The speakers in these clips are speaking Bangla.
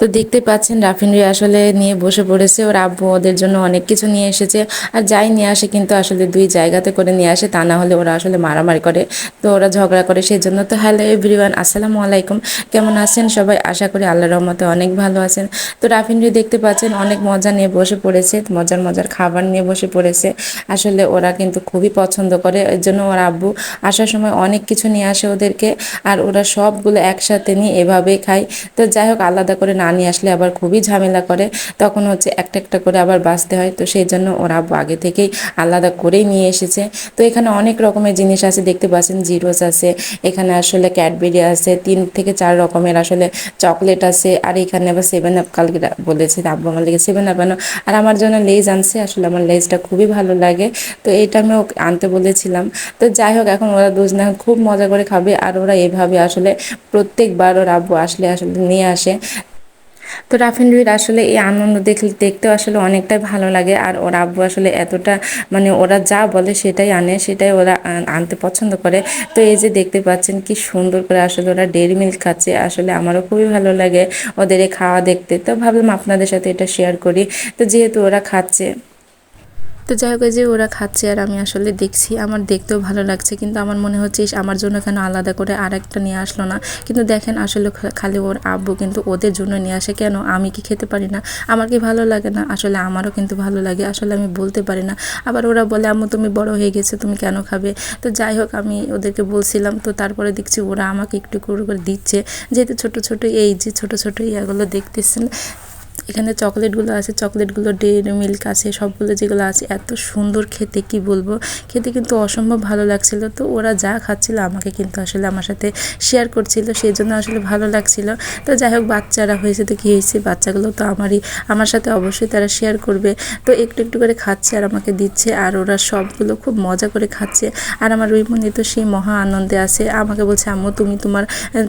তো দেখতে পাচ্ছেন রাফিনরি আসলে নিয়ে বসে পড়েছে। ওর আব্বু ওদের জন্য অনেক কিছু নিয়ে এসেছে। আর যাই নিয়ে আসে কিন্তু আসলে দুই জায়গাতে করে নিয়ে আসে, তা না হলে ওরা আসলে মারামারি করে। তো ওরা ঝগড়া করে সেই জন্য তো হ্যালো এভরিওয়ান, আসসালামু আলাইকুম। কেমন আছেন সবাই? আশা করি আল্লাহ রহমতে অনেক ভালো আছেন। তো রাফিনরি দেখতে পাচ্ছেন অনেক মজা নিয়ে বসে পড়েছে, মজার মজার খাবার নিয়ে বসে পড়েছে। আসলে ওরা কিন্তু খুবই পছন্দ করে, এর জন্য ওর আব্বু আসার সময় অনেক কিছু নিয়ে আসে ওদেরকে। আর ওরা সবগুলো একসাথে নিয়ে এভাবেই খায়। তো যাই হোক, আলাদা করে না নিয়ে আসলে আবার খুবই ঝামেলা করে। তখন হচ্ছে একটা একটা করে আবার বাঁচতে হয়। তো সেই জন্য ওরা আব্বু আগে থেকেই আলাদা করেই নিয়ে এসেছে। তো এখানে অনেক রকমের জিনিস আছে। দেখতে পাচ্ছেন জিরোস আছে, এখানে আসলে ক্যাডবেরি আছে, তিন থেকে চার রকমের আসলে চকলেট আছে, আর এখানে আবার সেভেন আপ কালকে বলেছে আব্বু আমার সেভেন আপ আনো আর আমার জন্য লেজ আনছে। আসলে আমার লেজটা খুবই ভালো লাগে। তো এটা আমি আনতে বলেছিলাম। তো যাই হোক, এখন ওরা দুজনে খুব মজা করে খাবে। আর ওরা এভাবে আসলে প্রত্যেকবার ওর আব্বু আসলে আসলে নিয়ে আসে। তো রাফিন রুহির আসলে এই আনন্দ দেখলে দেখতেও আসলে অনেকটাই ভালো লাগে। আর ওর আব্বু আসলে এতটা মানে ওরা যা বলে সেটাই আনে, সেটাই ওরা আনতে পছন্দ করে। তো এই যে দেখতে পাচ্ছেন কি সুন্দর করে আসলে ওরা ডেরি মিল্ক খাচ্ছে। আসলে আমারও খুবই ভালো লাগে ওদের খাওয়া দেখতে। তো ভাবলাম আপনাদের সাথে এটা শেয়ার করি। তো যেহেতু ওরা খাচ্ছে তো যাই হোক যে ওরা খাচ্ছে আর আমি আসলে দেখছি, আমার দেখতেও ভালো লাগছে, কিন্তু আমার মনে হচ্ছে আমার জন্য কেন আলাদা করে আর একটা নিয়ে আসলো না? কিন্তু দেখেন, আসলে খালি ওর আব্বু কিন্তু ওদের জন্য নিয়ে আসে, কেন? আমি কি খেতে পারি না? আমার কি ভালো লাগে না? আসলে আমারও কিন্তু ভালো লাগে, আসলে আমি বলতে পারি না। আবার ওরা বলে, আম্মু, তুমি বড় হয়ে গেছো, তুমি কেন খাবে? তো যাই হোক, আমি ওদেরকে বলছিলাম, তো তারপরে দেখছি ওরা আমাকে একটু করে করে দিচ্ছে, যেহেতু ছোট ছোট এই যে ছোট ছোট ইয়াগুলো দেখতেছেন এখানে চকলেটগুলো আছে, চকলেটগুলো, ডেরি মিল্ক আছে, সবগুলো যেগুলো আছে, এত সুন্দর খেতে, কি বলব? খেতে কিন্তু অসম্ভব ভালো লাগছিল। তো ওরা যা খাচ্ছিল আমাকে কিন্তু আসলে আমার সাথে শেয়ার করছিল সেই জন্য আসলে ভালো লাগছিল। তো যাই হোক, বাচ্চারা হয়েছে তো কী হয়েছে, বাচ্চাগুলো তো আমারই, আমার সাথে অবশ্যই তারা শেয়ার করবে। তো একটু একটু করে খাচ্ছে আর আমাকে দিচ্ছে, আর ওরা সবগুলো খুব মজা করে খাচ্ছে। আর আমার রুইমণি তো সেই মহা আনন্দে আছে, আমাকে বলছে, আম্মু, তুমি তোমার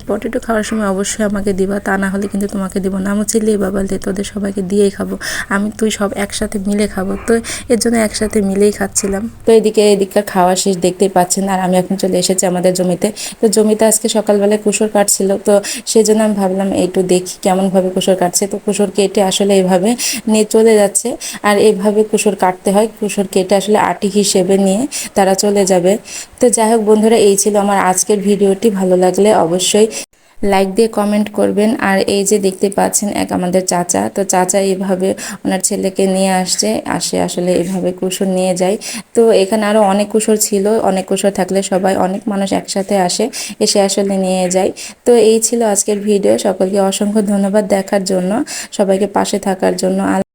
পটেটো খাওয়ার সময় অবশ্যই আমাকে দিবা, তা না হলে কিন্তু তোমাকে দিব না। আমি ছেলে বাবা, লে, তোদের সবাইকে দিয়েই খাব। আমি তুই সব একসাথে মিলে খাব। তো এর জন্য একসাথে মিলেই খাচ্ছিলাম। তো এদিকে এদিককার খাওয়া শেষ দেখতেই পাচ্ছেন। আর আমি এখন চলে এসেছি আমাদের জমিতে। তো জমিতে আজকে সকালবেলায় কুসর কাটছিল। তো সেই জন্য আমি ভাবলাম একটু দেখি কেমনভাবে কুসর কাটছে। তো কুসর কেটে আসলে এভাবে নিয়ে চলে যাচ্ছে। আর এভাবে কুসর কাটতে হয়। কুসর কেটে আসলে আটি হিসেবে নিয়ে তারা চলে যাবে। তো যাই হোক বন্ধুরা, এই ছিল আমার আজকের ভিডিওটি। ভালো লাগলে অবশ্যই লাইক দিয়ে কমেন্ট করবেন। আর এই যে দেখতে পাচ্ছেন এক আমাদের চাচা, তো চাচা এভাবে ওনার ছেলেকে নিয়ে আসছে, আসে আসলে এভাবে কুসুর নিয়ে যায়। তো এখানে আরও অনেক কুসর ছিল, অনেক কুসর থাকলে সবাই, অনেক মানুষ একসাথে আসে, এসে আসলে নিয়ে যায়। তো এই ছিল আজকের ভিডিও সকলকে অসংখ্য ধন্যবাদ দেখার জন্য, সবাইকে পাশে থাকার জন্য।